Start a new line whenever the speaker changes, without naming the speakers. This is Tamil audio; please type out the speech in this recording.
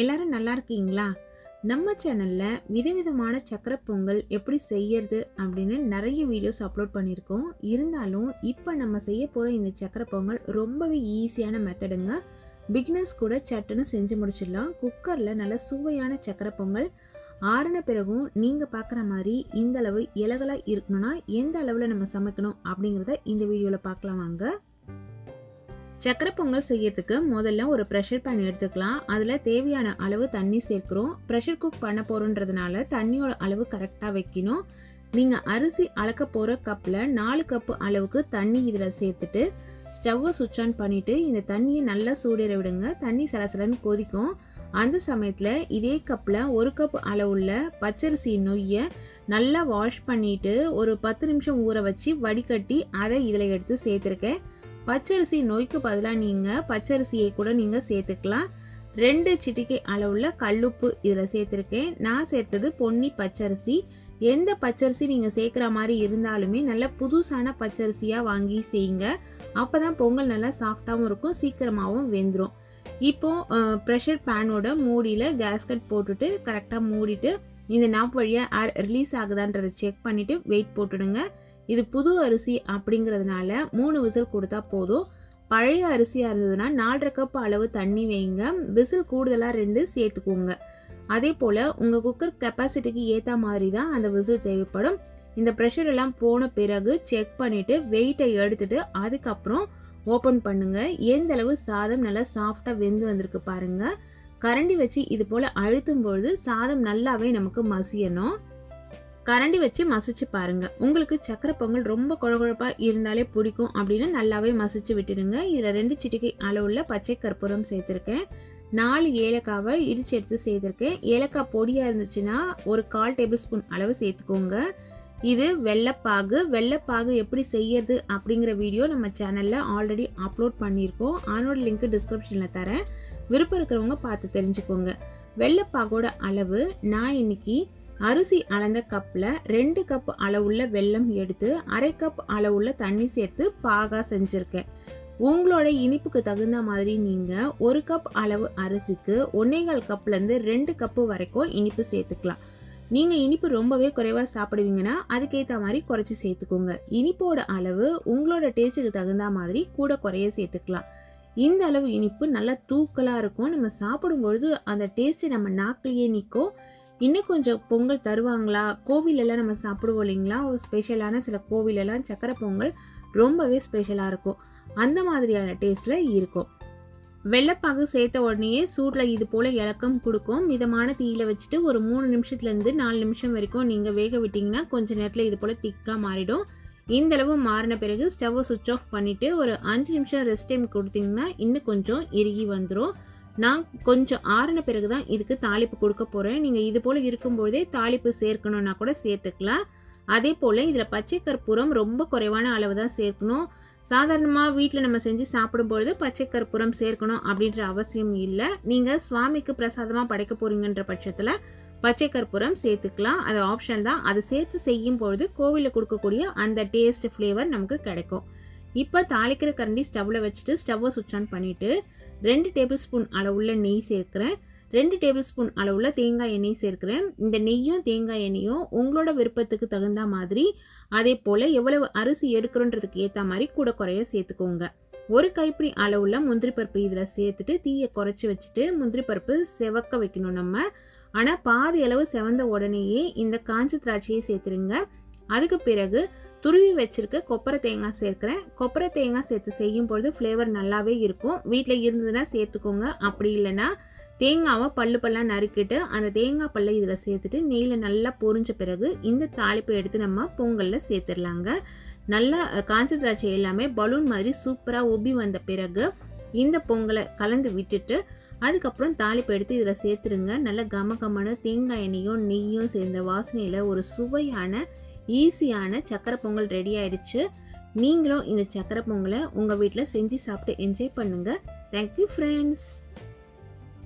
எல்லாரும் நல்லா இருக்கீங்களா? நம்ம சேனலில் விதவிதமான சக்கரை பொங்கல் எப்படி செய்யறது அப்படின்னு நிறைய வீடியோஸ் அப்லோட் பண்ணியிருக்கோம். இருந்தாலும் இப்போ நம்ம செய்ய போகிற இந்த சக்கரை பொங்கல் ரொம்பவே ஈஸியான மெத்தடுங்க பிக்னஸ் கூட சட்டுன்னு செஞ்சு முடிச்சிடலாம். குக்கரில் நல்ல சுவையான சக்கரை பொங்கல். ஆறின பிறகும் நீங்கள் பார்க்குற மாதிரி இந்த அளவு இலகலாக இருக்கணும்னா எந்த அளவில் நம்ம சமைக்கணும் அப்படிங்கிறத இந்த வீடியோவில் பார்க்கலாம் வாங்க. சக்கரை பொங்கல் செய்யறதுக்கு முதல்ல ஒரு ப்ரெஷர் பேன் எடுத்துக்கலாம். அதில் தேவையான அளவு தண்ணி சேர்க்குறோம். ப்ரெஷர் குக் பண்ண போகிறோன்றதுனால தண்ணியோட அளவு கரெக்டாக வைக்கணும். நீங்கள் அரிசி அளக்க போகிற கப்பில் நாலு கப்பு அளவுக்கு தண்ணி இதில் சேர்த்துட்டு ஸ்டவ்வை சுவிட்ச் ஆன் பண்ணிவிட்டு இந்த தண்ணியை நல்லா சூடேற விடுங்க. தண்ணி சலசலன்னு கொதிக்கும். அந்த சமயத்தில் இதே கப்பில் ஒரு கப் அளவுள்ள பச்சரிசி நொய்யை நல்லா வாஷ் பண்ணிவிட்டு ஒரு பத்து நிமிஷம் ஊற வச்சு வடிகட்டி அதை இதில் எடுத்து சேர்த்துருக்கேன். பச்சரிசி நோய்க்கு பதிலாக நீங்கள் பச்சரிசியை கூட நீங்கள் சேர்த்துக்கலாம். ரெண்டு சிட்டிக்கை அளவுள்ள கல்லுப்பு இதில் சேர்த்துருக்கேன். நான் சேர்த்தது பொன்னி பச்சரிசி. எந்த பச்சரிசி நீங்கள் சேர்க்குற மாதிரி இருந்தாலுமே நல்ல புதுசான பச்சரிசியாக வாங்கி செய்யுங்க. அப்போ தான் பொங்கல் நல்லா சாஃப்டாகவும் இருக்கும் சீக்கிரமாகவும் வெந்துடும் இப்போது ப்ரெஷர் பேனோட மூடியில் கேஸ்கட் போட்டுட்டு கரெக்டாக மூடிட்டு இந்த நாப் வழியாக ஏர் ரிலீஸ் ஆகுதான்றதை செக் பண்ணிவிட்டு வெயிட் போட்டுடுங்க. இது புது அரிசி அப்படிங்கிறதுனால மூணு விசில் கொடுத்தா போதும். பழைய அரிசியாக இருந்ததுன்னா நாலரை கப் அளவு தண்ணி வைங்க. விசில் கூடுதலாக ரெண்டு சேர்த்துக்கோங்க. அதே போல் உங்கள் குக்கர் கெப்பாசிட்டிக்கு ஏற்ற மாதிரி தான் அந்த விசில் தேவைப்படும். இந்த ப்ரெஷர் எல்லாம் போன பிறகு செக் பண்ணிவிட்டு வெயிட்டை எடுத்துட்டு அதுக்கப்புறம் ஓப்பன் பண்ணுங்கள் எந்த அளவு சாதம் நல்லா சாஃப்டாக வெந்து வந்திருக்கு பாருங்க. கரண்டி வச்சு இது போல் அழுத்தும் பொழுது சாதம் நல்லாவே நமக்கு மசியணும். கரண்டி வச்சு மசிச்சு பாருங்க. உங்களுக்கு சக்கரை பொங்கல் ரொம்ப குழகுழப்பா இருந்தாலே பிடிக்கும் அப்படின்னு நல்லாவே மசிச்சு விட்டுடுங்க. இதில் ரெண்டு சிட்டிகை அளவுள்ள பச்சை கற்பூரம் சேர்த்துருக்கேன். நாலு ஏலக்காவை இடிச்சு எடுத்து சேர்த்துருக்கேன். ஏலக்காய் பொடியாக இருந்துச்சுன்னா ஒரு கால் டேபிள் ஸ்பூன் அளவு சேர்த்துக்கோங்க. இது வெள்ளைப்பாகு. வெள்ளைப்பாகு எப்படி செய்யறது அப்படிங்கிற வீடியோ நம்ம சேனலில் ஆல்ரெடி அப்லோட் பண்ணியிருக்கோம். அதனோட லிங்க் டிஸ்கிரிப்ஷனில் தரேன். விருப்பம் இருக்கிறவங்க பார்த்து தெரிஞ்சுக்கோங்க. வெள்ளைப்பாகோட அளவு நான் இன்னைக்கு அரிசி அளந்த கப்பில் ரெண்டு கப் அளவுள்ள வெல்லம் எடுத்து அரை கப் அளவுள்ள தண்ணி சேர்த்து பாகா செஞ்சுருக்கேன். உங்களோட இனிப்புக்கு தகுந்த மாதிரி நீங்கள் ஒரு கப் அளவு அரிசிக்கு ஒன்னேகால் கப்லேருந்து ரெண்டு கப்பு வரைக்கும் இனிப்பு சேர்த்துக்கலாம். நீங்கள் இனிப்பு ரொம்பவே குறைவாக சாப்பிடுவீங்கன்னா அதுக்கேற்ற மாதிரி குறைச்சி சேர்த்துக்கோங்க. இனிப்போட அளவு உங்களோட டேஸ்ட்டுக்கு தகுந்த மாதிரி கூட குறைய சேர்த்துக்கலாம். இந்த அளவு இனிப்பு நல்லா தூக்கலாக இருக்கும். நம்ம சாப்பிடும்பொழுது அந்த டேஸ்ட்டு நம்ம நாக்கிலேயே நிற்கும் இன்னும் கொஞ்சம் பொங்கல் தருவாங்களா? கோவிலெல்லாம் நம்ம சாப்பிடுவோம் இல்லைங்களா? ஒரு ஸ்பெஷலான சில கோவிலெல்லாம் சக்கரை பொங்கல் ரொம்பவே ஸ்பெஷலாக இருக்கும். அந்த மாதிரியான டேஸ்ட்டில் இருக்கும். வெள்ளைப்பாகு சேர்த்த உடனேயே சூட்டில் இது போல் இலக்கம் கொடுக்கும். மிதமான தீயில வச்சுட்டு ஒரு மூணு நிமிஷத்துலேருந்து நாலு நிமிஷம் வரைக்கும் நீங்கள் வேக விட்டிங்கன்னா கொஞ்சம் நேரத்தில் இது போல் திக்காக மாறிடும். இந்தளவு மாறின பிறகு ஸ்டவ்வை சுவிட்ச் ஆஃப் பண்ணிவிட்டு ஒரு அஞ்சு நிமிஷம் ரெஸ்ட் டைம் கொடுத்தீங்கன்னா இன்னும் கொஞ்சம் இறுகி வந்துடும் நான் கொஞ்சம் ஆறின பிறகு தான் இதுக்கு தாளிப்பு கொடுக்க போகிறேன் நீங்கள் இது போல் இருக்கும்பொழுதே தாளிப்பு சேர்க்கணுன்னா கூட சேர்த்துக்கலாம். அதே போல் இதில் பச்சை கற்பூரம் ரொம்ப குறைவான அளவு தான் சேர்க்கணும். சாதாரணமாக வீட்டில் நம்ம செஞ்சு சாப்பிடும்பொழுது பச்சை கற்பூரம் சேர்க்கணும் அப்படின்ற அவசியம் இல்லை. நீங்கள் சுவாமிக்கு பிரசாதமாக படைக்க போகிறீங்கன்ற பட்சத்தில் பச்சை கற்பூரம் சேர்த்துக்கலாம். அது ஆப்ஷன் தான். அது சேர்த்து செய்யும் பொழுது கோவிலில் கொடுக்கக்கூடிய அந்த டேஸ்ட் ஃப்ளேவர் நமக்கு கிடைக்கும். இப்போ தாளிக்கிற கரண்டி ஸ்டவ்வில் வச்சுட்டு ஸ்டவ்வை சுவிட்ச் ஆன் பண்ணிவிட்டு ரெண்டு டேபிள் ஸ்பூன் அளவுள்ள நெய் சேர்க்குறேன். ரெண்டு டேபிள் ஸ்பூன் அளவுள்ள தேங்காய் எண்ணெய் சேர்க்குறேன். இந்த நெய்யும் தேங்காய் எண்ணெயும் உங்களோட விருப்பத்துக்கு தகுந்த மாதிரி அதே போல் எவ்வளவு அரிசி எடுக்கிறோன்றதுக்கு ஏற்ற மாதிரி கூட குறைய சேர்த்துக்கோங்க. ஒரு கைப்பிடி அளவில் முந்திரி பருப்பு இதில் சேர்த்துட்டு தீயை குறைச்சி வச்சுட்டு முந்திரி பருப்பு செவக்க வைக்கணும் நம்ம. ஆனால் பாதி அளவு செவந்த உடனேயே இந்த காஞ்ச திராட்சையை சேர்த்துருங்க. அதுக்கு பிறகு துருவி வச்சிருக்க கொப்பரை தேங்காய் சேர்க்குறேன். கொப்பரை தேங்காய் சேர்த்து செய்யும் பொழுது ஃப்ளேவர் நல்லாவே இருக்கும். வீட்டில் இருந்ததுன்னா சேர்த்துக்கோங்க. அப்படி இல்லைன்னா தேங்காவை பல்லு பல்லாக நறுக்கிட்டு அந்த தேங்காய் பல்லை இதில் சேர்த்துட்டு நெய்யில் நல்லா பொரிஞ்ச பிறகு இந்த தாளிப்பை எடுத்து நம்ம பொங்கலில் சேர்த்துடலாங்க. நல்லா காஞ்ச திராட்சை எல்லாமே பலூன் மாதிரி சூப்பராக உபி வந்த பிறகு இந்த பொங்கலை கலந்து விட்டுட்டு அதுக்கப்புறம் தாளிப்பு எடுத்து இதில் சேர்த்துருங்க நல்ல கம கமனு தேங்காய் எண்ணெயும் நெய்யும் சேர்ந்த வாசனையில் ஒரு சுவையான ஈஸியான சக்கரை பொங்கல் ரெடி ஆயிடுச்சு. நீங்களும் இந்த சக்கரை பொங்கலை உங்கள் வீட்டில் செஞ்சு சாப்பிட்டு என்ஜாய் பண்ணுங்கள் தேங்க்யூ ஃப்ரெண்ட்ஸ்